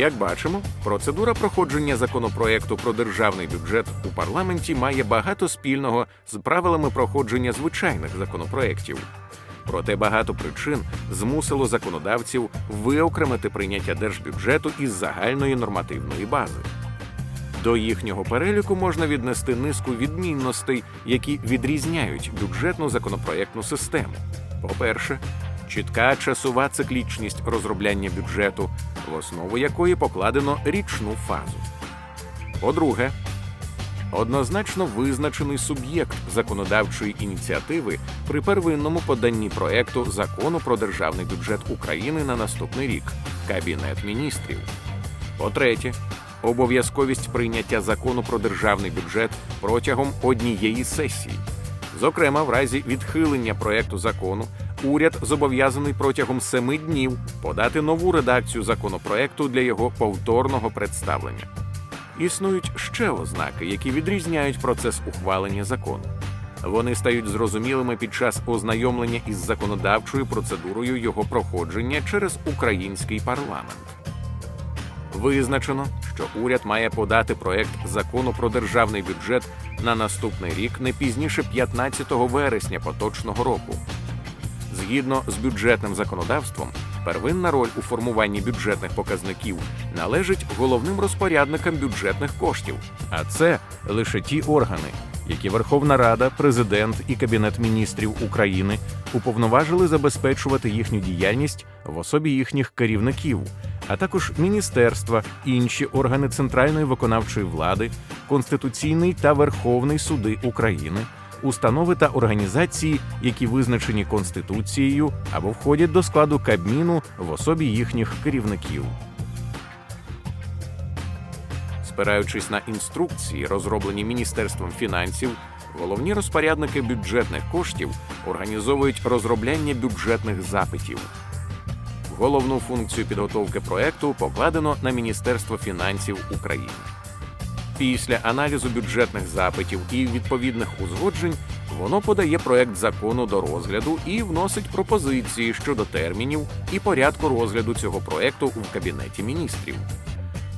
Як бачимо, процедура проходження законопроекту про державний бюджет у парламенті має багато спільного з правилами проходження звичайних законопроєктів. Проте багато причин змусило законодавців виокремити прийняття держбюджету із загальної нормативної бази. До їхнього переліку можна віднести низку відмінностей, які відрізняють бюджетну законопроєктну систему. По-перше, чітка часова циклічність розробляння бюджету, в основу якої покладено річну фазу. По-друге, однозначно визначений суб'єкт законодавчої ініціативи при первинному поданні проекту закону про державний бюджет України на наступний рік Кабінет міністрів. По-третє, обов'язковість прийняття закону про державний бюджет протягом однієї сесії. Зокрема, в разі відхилення проекту закону уряд зобов'язаний протягом семи днів подати нову редакцію законопроекту для його повторного представлення. Існують ще ознаки, які відрізняють процес ухвалення закону. Вони стають зрозумілими під час ознайомлення із законодавчою процедурою його проходження через український парламент. Визначено, що уряд має подати проект закону про державний бюджет на наступний рік не пізніше 15 вересня поточного року. Згідно з бюджетним законодавством, первинна роль у формуванні бюджетних показників належить головним розпорядникам бюджетних коштів, а це лише ті органи, які Верховна Рада, Президент і Кабінет міністрів України уповноважили забезпечувати їхню діяльність в особі їхніх керівників, а також міністерства, інші органи центральної виконавчої влади, Конституційний та Верховний суди України, установи та організації, які визначені Конституцією або входять до складу Кабміну в особі їхніх керівників. Спираючись на інструкції, розроблені Міністерством фінансів, головні розпорядники бюджетних коштів організовують розробляння бюджетних запитів. Головну функцію підготовки проекту покладено на Міністерство фінансів України. Після аналізу бюджетних запитів і відповідних узгоджень воно подає проект закону до розгляду і вносить пропозиції щодо термінів і порядку розгляду цього проекту в Кабінеті міністрів.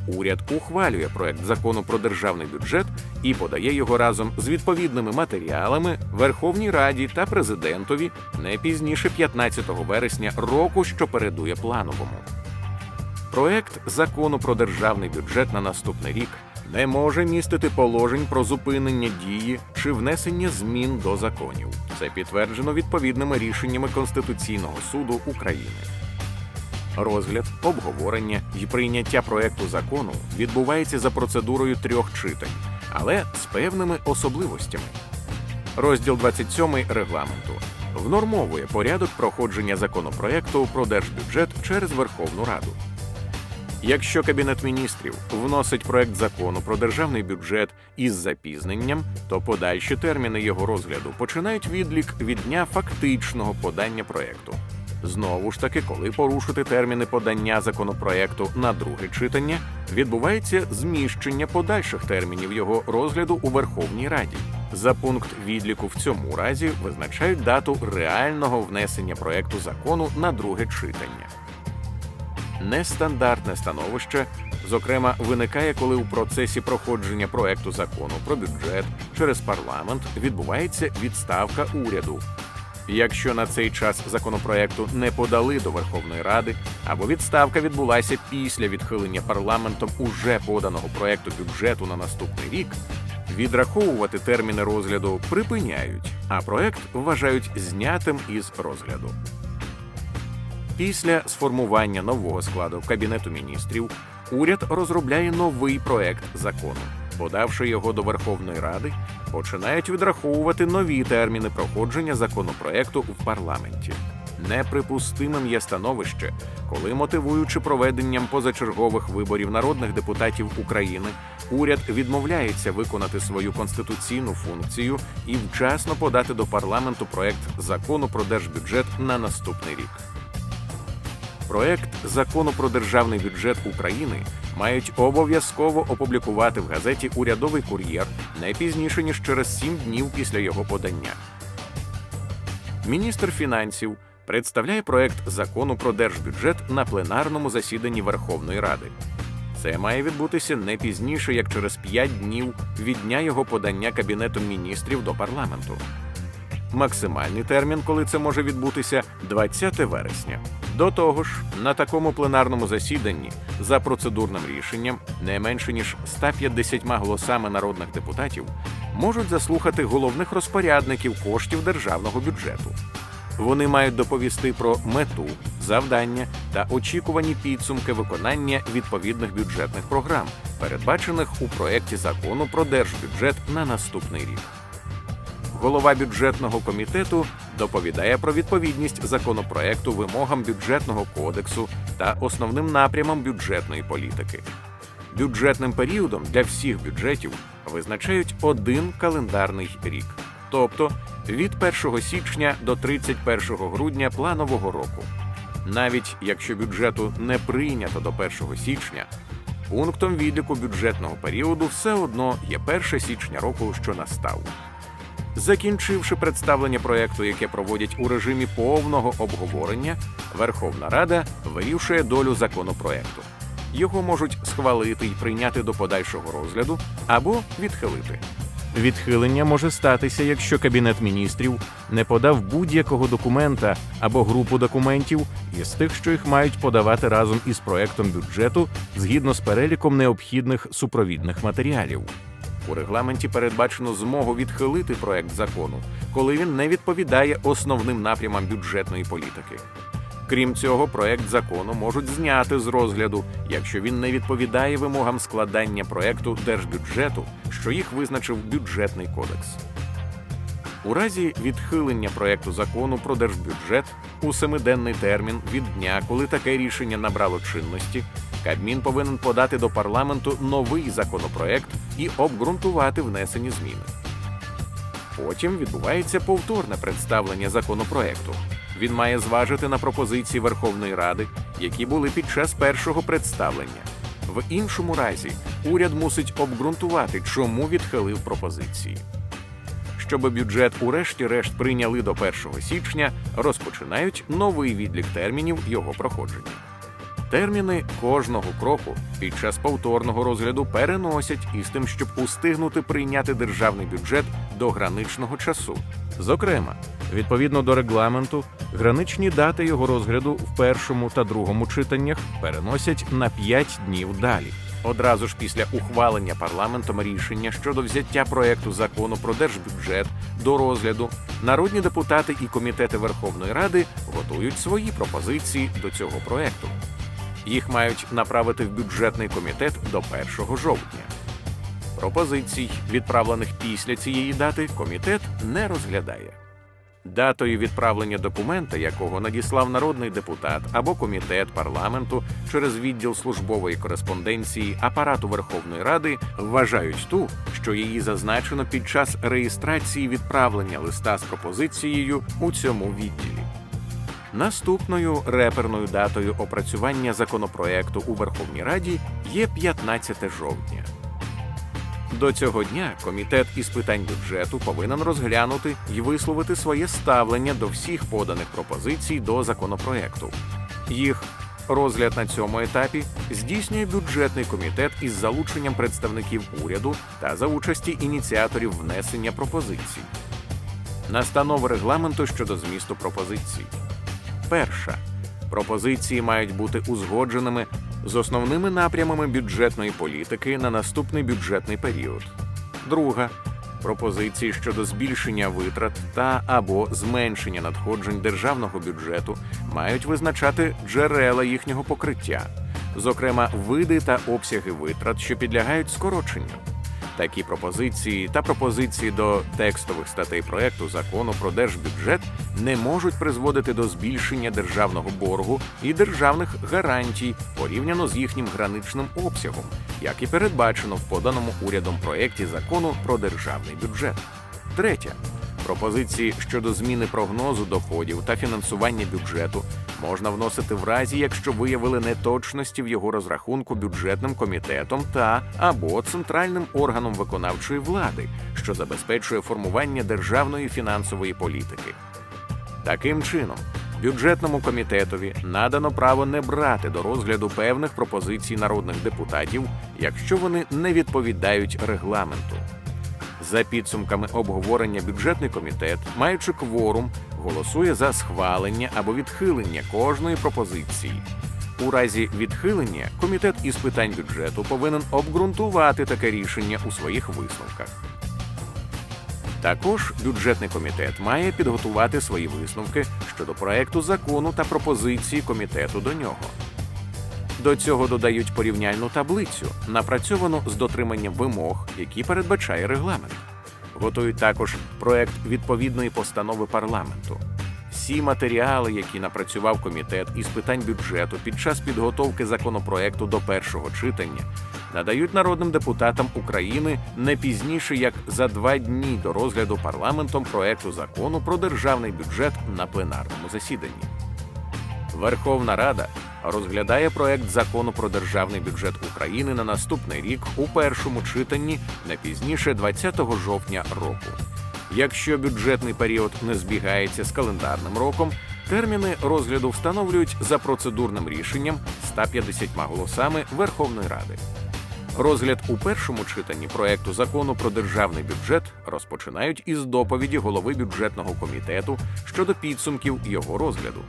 Уряд ухвалює проект закону про державний бюджет і подає його разом з відповідними матеріалами Верховній Раді та президентові не пізніше 15 вересня року, що передує плановому. Проект закону про державний бюджет на наступний рік не може містити положень про зупинення дії чи внесення змін до законів. Це підтверджено відповідними рішеннями Конституційного суду України. Розгляд, обговорення і прийняття проекту закону відбувається за процедурою трьох читань, але з певними особливостями. Розділ 27 регламенту внормовує порядок проходження законопроекту про держбюджет через Верховну Раду. Якщо Кабінет міністрів вносить проект закону про державний бюджет із запізненням, то подальші терміни його розгляду починають відлік від дня фактичного подання проекту. Знову ж таки, коли порушити терміни подання законопроекту на друге читання, відбувається зміщення подальших термінів його розгляду у Верховній Раді. За пункт відліку в цьому разі визначають дату реального внесення проекту закону на друге читання. Нестандартне становище, зокрема, виникає, коли у процесі проходження проекту закону про бюджет через парламент відбувається відставка уряду. Якщо на цей час законопроекту не подали до Верховної Ради, або відставка відбулася після відхилення парламентом уже поданого проекту бюджету на наступний рік, відраховувати терміни розгляду припиняють, а проект вважають знятим із розгляду. Після сформування нового складу Кабінету міністрів уряд розробляє новий проект закону. Подавши його до Верховної Ради, починають відраховувати нові терміни проходження законопроекту в парламенті. Неприпустимим є становище, коли, мотивуючи проведенням позачергових виборів народних депутатів України, уряд відмовляється виконати свою конституційну функцію і вчасно подати до парламенту проект закону про держбюджет на наступний рік. Проект закону про державний бюджет України мають обов'язково опублікувати в газеті Урядовий кур'єр не пізніше ніж через сім днів після його подання. Міністр фінансів представляє проект закону про держбюджет на пленарному засіданні Верховної Ради. Це має відбутися не пізніше, як через 5 днів від дня його подання Кабінетом міністрів до парламенту. Максимальний термін, коли це може відбутися, 20 вересня. До того ж, на такому пленарному засіданні за процедурним рішенням не менше ніж 150 голосами народних депутатів можуть заслухати головних розпорядників коштів державного бюджету. Вони мають доповісти про мету, завдання та очікувані підсумки виконання відповідних бюджетних програм, передбачених у проєкті закону про держбюджет на наступний рік. Голова бюджетного комітету доповідає про відповідність законопроекту вимогам бюджетного кодексу та основним напрямам бюджетної політики. Бюджетним періодом для всіх бюджетів визначають один календарний рік, тобто від 1 січня до 31 грудня планового року. Навіть якщо бюджету не прийнято до 1 січня, пунктом відліку бюджетного періоду все одно є 1 січня року, що настав. Закінчивши представлення проекту, яке проводять у режимі повного обговорення, Верховна Рада вирішує долю законопроекту. Його можуть схвалити і прийняти до подальшого розгляду або відхилити. Відхилення може статися, якщо Кабінет міністрів не подав будь-якого документа або групу документів із тих, що їх мають подавати разом із проектом бюджету згідно з переліком необхідних супровідних матеріалів. У регламенті передбачено змогу відхилити проект закону, коли він не відповідає основним напрямам бюджетної політики. Крім цього, проект закону можуть зняти з розгляду, якщо він не відповідає вимогам складання проекту держбюджету, що їх визначив бюджетний кодекс. У разі відхилення проекту закону про держбюджет у семиденний термін від дня, коли таке рішення набрало чинності, Кабмін повинен подати до парламенту новий законопроект і обґрунтувати внесені зміни. Потім відбувається повторне представлення законопроекту. Він має зважити на пропозиції Верховної Ради, які були під час першого представлення. В іншому разі уряд мусить обґрунтувати, чому відхилив пропозиції. Щоб бюджет урешті-решт прийняли до 1 січня, розпочинають новий відлік термінів його проходження. Терміни кожного кроку під час повторного розгляду переносять із тим, щоб устигнути прийняти державний бюджет до граничного часу. Зокрема, відповідно до регламенту, граничні дати його розгляду в першому та другому читаннях переносять на 5 днів далі. Одразу ж після ухвалення парламентом рішення щодо взяття проекту закону про держбюджет до розгляду, народні депутати і комітети Верховної Ради готують свої пропозиції до цього проекту. Їх мають направити в бюджетний комітет до 1 жовтня. Пропозицій, відправлених після цієї дати, комітет не розглядає. Датою відправлення документа, якого надіслав народний депутат або комітет парламенту через відділ службової кореспонденції апарату Верховної Ради, вважають ту, що її зазначено під час реєстрації відправлення листа з пропозицією у цьому відділі. Наступною реперною датою опрацювання законопроекту у Верховній Раді є 15 жовтня. До цього дня комітет із питань бюджету повинен розглянути і висловити своє ставлення до всіх поданих пропозицій до законопроекту. Їх розгляд на цьому етапі здійснює бюджетний комітет із залученням представників уряду та за участі ініціаторів внесення пропозицій. Настанови регламенту щодо змісту пропозицій. Перша пропозиції мають бути узгодженими з основними напрямами бюджетної політики на наступний бюджетний період. Друга пропозиції щодо збільшення витрат та або зменшення надходжень державного бюджету мають визначати джерела їхнього покриття, зокрема види та обсяги витрат, що підлягають скороченню. Такі пропозиції та пропозиції до текстових статей проекту закону про держбюджет не можуть призводити до збільшення державного боргу і державних гарантій порівняно з їхнім граничним обсягом, як і передбачено в поданому урядом проєкті закону про державний бюджет. Третє. Пропозиції щодо зміни прогнозу доходів та фінансування бюджету можна вносити в разі, якщо виявили неточності в його розрахунку бюджетним комітетом та або центральним органом виконавчої влади, що забезпечує формування державної фінансової політики. Таким чином, Бюджетному комітетові надано право не брати до розгляду певних пропозицій народних депутатів, якщо вони не відповідають регламенту. За підсумками обговорення бюджетний комітет, маючи кворум, голосує за схвалення або відхилення кожної пропозиції. У разі відхилення комітет із питань бюджету повинен обґрунтувати таке рішення у своїх висновках. Також бюджетний комітет має підготувати свої висновки щодо проекту закону та пропозиції комітету до нього. До цього додають порівняльну таблицю, напрацьовану з дотриманням вимог, які передбачає регламент. Готують також проект відповідної постанови парламенту. Всі матеріали, які напрацював комітет із питань бюджету під час підготовки законопроекту до першого читання, надають народним депутатам України не пізніше як за два дні до розгляду парламентом проекту закону про державний бюджет на пленарному засіданні. Верховна Рада розглядає проект закону про державний бюджет України на наступний рік у першому читанні не пізніше 20 жовтня року. Якщо бюджетний період не збігається з календарним роком, терміни розгляду встановлюють за процедурним рішенням 150 голосами Верховної Ради. Розгляд у першому читанні проекту закону про державний бюджет розпочинають із доповіді голови бюджетного комітету щодо підсумків його розгляду.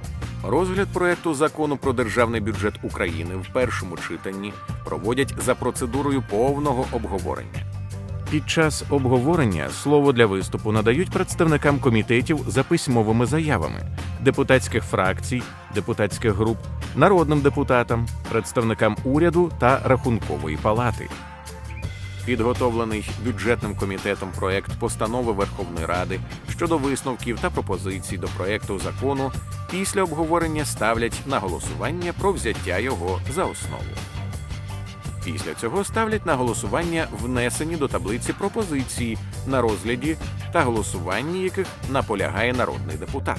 Розгляд проекту закону про державний бюджет України в першому читанні проводять за процедурою повного обговорення. Під час обговорення слово для виступу надають представникам комітетів за письмовими заявами, депутатських фракцій, депутатських груп, народним депутатам, представникам уряду та рахункової палати. Підготовлений бюджетним комітетом проект постанови Верховної Ради щодо висновків та пропозицій до проекту закону після обговорення ставлять на голосування про взяття його за основу. Після цього ставлять на голосування внесені до таблиці пропозиції на розгляді та голосуванні яких наполягає народний депутат.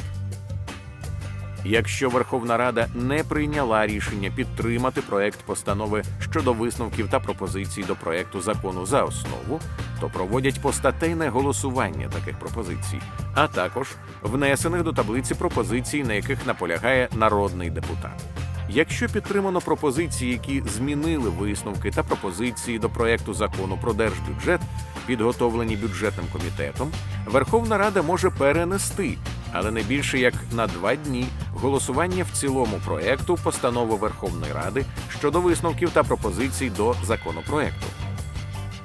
Якщо Верховна Рада не прийняла рішення підтримати проект постанови щодо висновків та пропозицій до проекту закону за основу, то проводять постатейне голосування таких пропозицій, а також внесених до таблиці пропозицій, на яких наполягає народний депутат. Якщо підтримано пропозиції, які змінили висновки та пропозиції до проекту закону про держбюджет, підготовлені бюджетним комітетом, Верховна Рада може перенести, але не більше як на два дні, голосування в цілому проекту постанови Верховної Ради щодо висновків та пропозицій до законопроекту.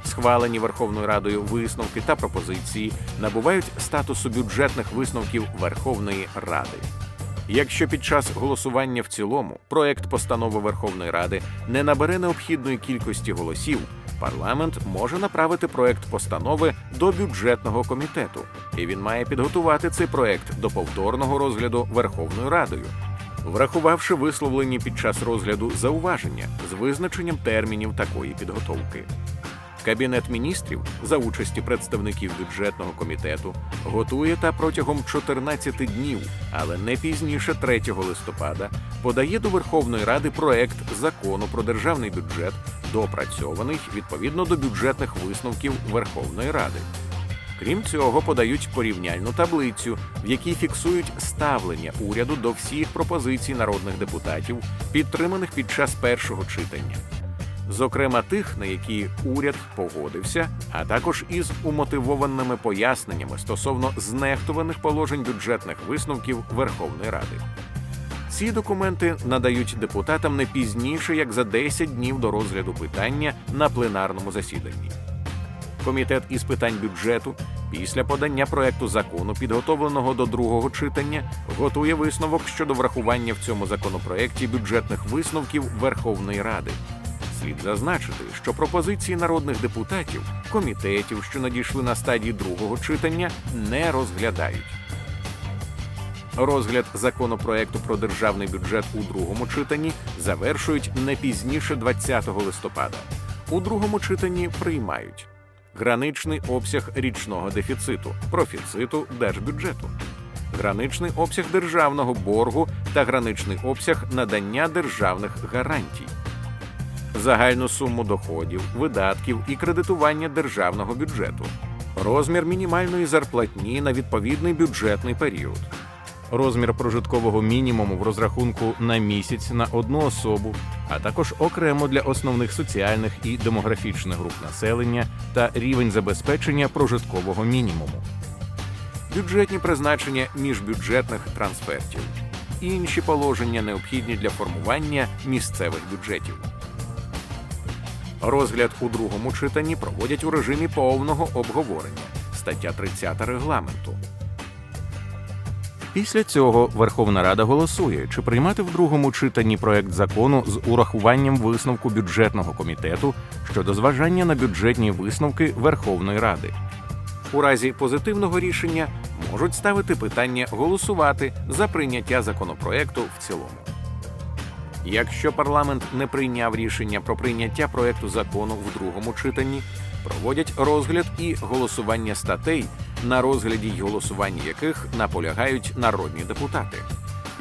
Схвалені Верховною Радою висновки та пропозиції набувають статусу бюджетних висновків Верховної Ради. Якщо під час голосування в цілому проект постанови Верховної Ради не набере необхідної кількості голосів, парламент може направити проект постанови до бюджетного комітету, і він має підготувати цей проект до повторного розгляду Верховною Радою. Врахувавши висловлені під час розгляду зауваження з визначенням термінів такої підготовки. Кабінет міністрів за участі представників бюджетного комітету готує та протягом 14 днів, але не пізніше 3 листопада, подає до Верховної Ради проект закону про державний бюджет, доопрацьований відповідно до бюджетних висновків Верховної Ради. Крім цього, подають порівняльну таблицю, в якій фіксують ставлення уряду до всіх пропозицій народних депутатів, підтриманих під час першого читання зокрема тих, на які уряд погодився, а також із умотивованими поясненнями стосовно знехтуваних положень бюджетних висновків Верховної Ради. Ці документи надають депутатам не пізніше як за 10 днів до розгляду питання на пленарному засіданні. Комітет із питань бюджету після подання проекту закону, підготовленого до другого читання, готує висновок щодо врахування в цьому законопроекті бюджетних висновків Верховної Ради. Слід зазначити, що пропозиції народних депутатів, комітетів, що надійшли на стадії другого читання, не розглядають. Розгляд законопроекту про державний бюджет у другому читанні завершують не пізніше 20 листопада. У другому читанні приймають граничний обсяг річного дефіциту, профіциту держбюджету, граничний обсяг державного боргу та граничний обсяг надання державних гарантій загальну суму доходів, видатків і кредитування державного бюджету, розмір мінімальної зарплатні на відповідний бюджетний період, розмір прожиткового мінімуму в розрахунку на місяць на одну особу, а також окремо для основних соціальних і демографічних груп населення та рівень забезпечення прожиткового мінімуму. Бюджетні призначення міжбюджетних трансфертів. Інші положення необхідні для формування місцевих бюджетів. Розгляд у другому читанні проводять у режимі повного обговорення. Стаття 30 регламенту. Після цього Верховна Рада голосує, чи приймати в другому читанні проект закону з урахуванням висновку бюджетного комітету щодо зважання на бюджетні висновки Верховної Ради. У разі позитивного рішення можуть ставити питання голосувати за прийняття законопроекту в цілому. Якщо парламент не прийняв рішення про прийняття проекту закону в другому читанні, проводять розгляд і голосування статей, на розгляді й голосуванні яких наполягають народні депутати.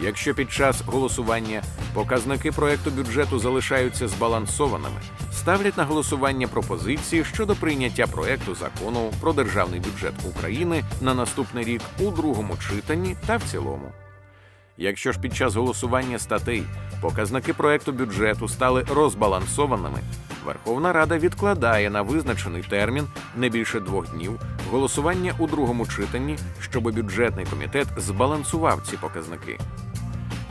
Якщо під час голосування показники проекту бюджету залишаються збалансованими, ставлять на голосування пропозиції щодо прийняття проекту закону про державний бюджет України на наступний рік у другому читанні та в цілому. Якщо ж під час голосування статей показники проекту бюджету стали розбалансованими, Верховна Рада відкладає на визначений термін не більше двох днів голосування у другому читанні, щоб бюджетний комітет збалансував ці показники.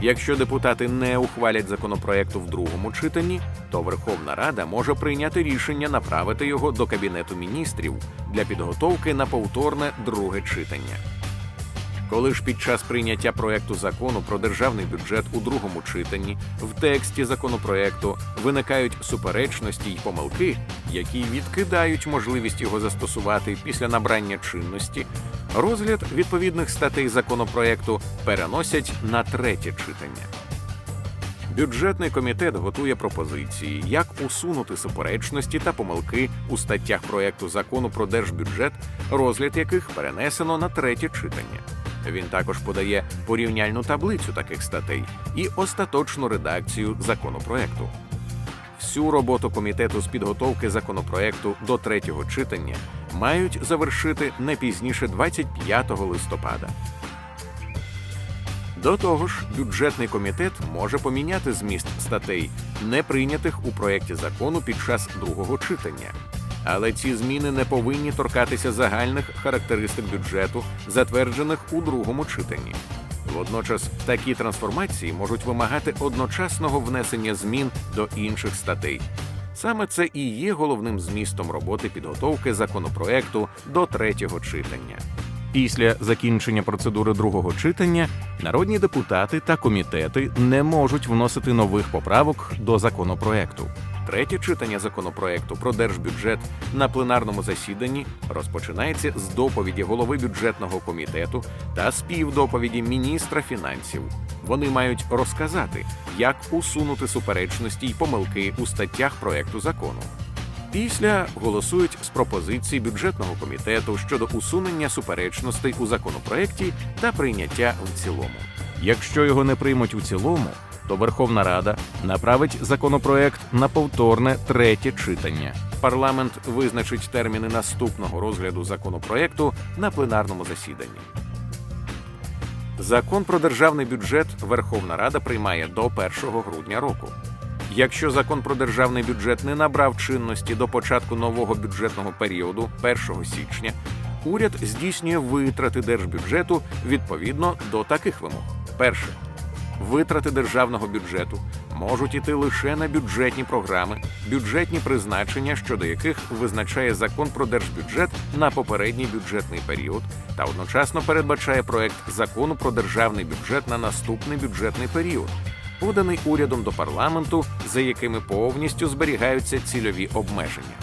Якщо депутати не ухвалять законопроекту в другому читанні, то Верховна Рада може прийняти рішення направити його до Кабінету міністрів для підготовки на повторне друге читання. Коли ж під час прийняття проекту закону про державний бюджет у другому читанні в тексті законопроекту виникають суперечності й помилки, які відкидають можливість його застосувати після набрання чинності, розгляд відповідних статей законопроекту переносять на третє читання. Бюджетний комітет готує пропозиції, як усунути суперечності та помилки у статтях проекту закону про держбюджет, розгляд яких перенесено на третє читання. Він також подає порівняльну таблицю таких статей і остаточну редакцію законопроекту. Всю роботу комітету з підготовки законопроекту до третього читання мають завершити не пізніше 25 листопада. До того ж, бюджетний комітет може поміняти зміст статей, не прийнятих у проєкті закону під час другого читання. Але ці зміни не повинні торкатися загальних характеристик бюджету, затверджених у другому читанні. Водночас такі трансформації можуть вимагати одночасного внесення змін до інших статей. Саме це і є головним змістом роботи підготовки законопроекту до третього читання. Після закінчення процедури другого читання народні депутати та комітети не можуть вносити нових поправок до законопроекту. Третє читання законопроекту про держбюджет на пленарному засіданні розпочинається з доповіді голови бюджетного комітету та співдоповіді міністра фінансів. Вони мають розказати, як усунути суперечності й помилки у статтях проекту закону. Після голосують з пропозицій бюджетного комітету щодо усунення суперечностей у законопроекті та прийняття в цілому. Якщо його не приймуть у цілому, то Верховна Рада направить законопроект на повторне третє читання. Парламент визначить терміни наступного розгляду законопроекту на пленарному засіданні. Закон про державний бюджет Верховна Рада приймає до 1 грудня року. Якщо закон про державний бюджет не набрав чинності до початку нового бюджетного періоду 1 січня, уряд здійснює витрати держбюджету відповідно до таких вимог: перше витрати державного бюджету можуть іти лише на бюджетні програми, бюджетні призначення, щодо яких визначає закон про держбюджет на попередній бюджетний період, та одночасно передбачає проект закону про державний бюджет на наступний бюджетний період. Поданий урядом до парламенту, за якими повністю зберігаються цільові обмеження.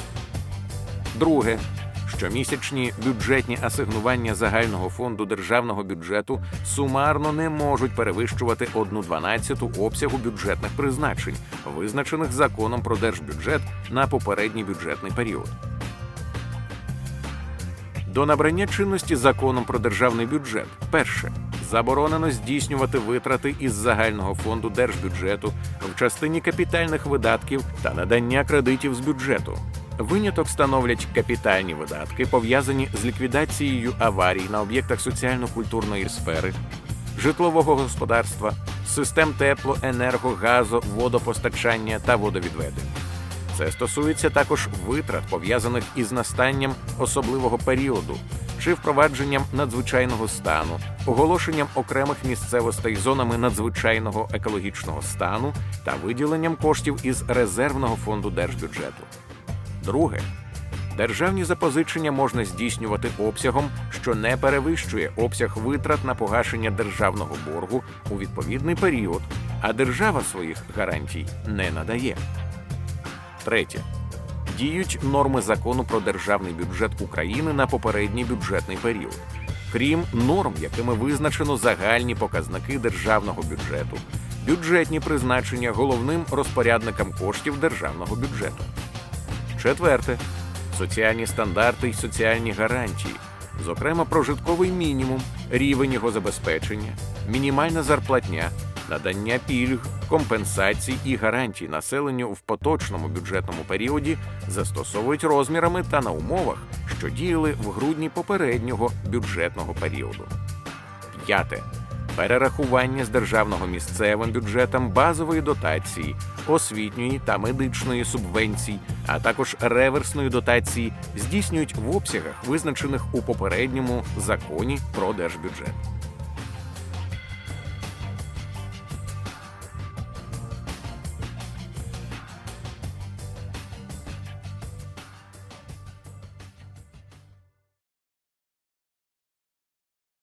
Друге щомісячні бюджетні асигнування загального фонду державного бюджету сумарно не можуть перевищувати 1,12 обсягу бюджетних призначень, визначених законом про держбюджет на попередній бюджетний період. До набрання чинності законом про державний бюджет перше заборонено здійснювати витрати із загального фонду держбюджету в частині капітальних видатків та надання кредитів з бюджету. Виняток становлять капітальні видатки, пов'язані з ліквідацією аварій на об'єктах соціально-культурної сфери, житлового господарства, систем тепло, енерго, газу, водопостачання та водовідведення. Це стосується також витрат, пов'язаних із настанням особливого періоду чи впровадженням надзвичайного стану, оголошенням окремих місцевостей зонами надзвичайного екологічного стану та виділенням коштів із резервного фонду держбюджету. Друге. Державні запозичення можна здійснювати обсягом, що не перевищує обсяг витрат на погашення державного боргу у відповідний період, а держава своїх гарантій не надає. Третє. Діють норми закону про державний бюджет України на попередній бюджетний період, крім норм, якими визначено загальні показники державного бюджету, бюджетні призначення головним розпорядникам коштів державного бюджету. Четверте соціальні стандарти й соціальні гарантії, зокрема прожитковий мінімум, рівень його забезпечення, мінімальна зарплатня, надання пільг, компенсацій і гарантій населенню в поточному бюджетному періоді застосовують розмірами та на умовах, що діяли в грудні попереднього бюджетного періоду. П'яте. Перерахування з державного місцевим бюджетам базової дотації, освітньої та медичної субвенцій, а також реверсної дотації здійснюють в обсягах, визначених у попередньому законі про держбюджет.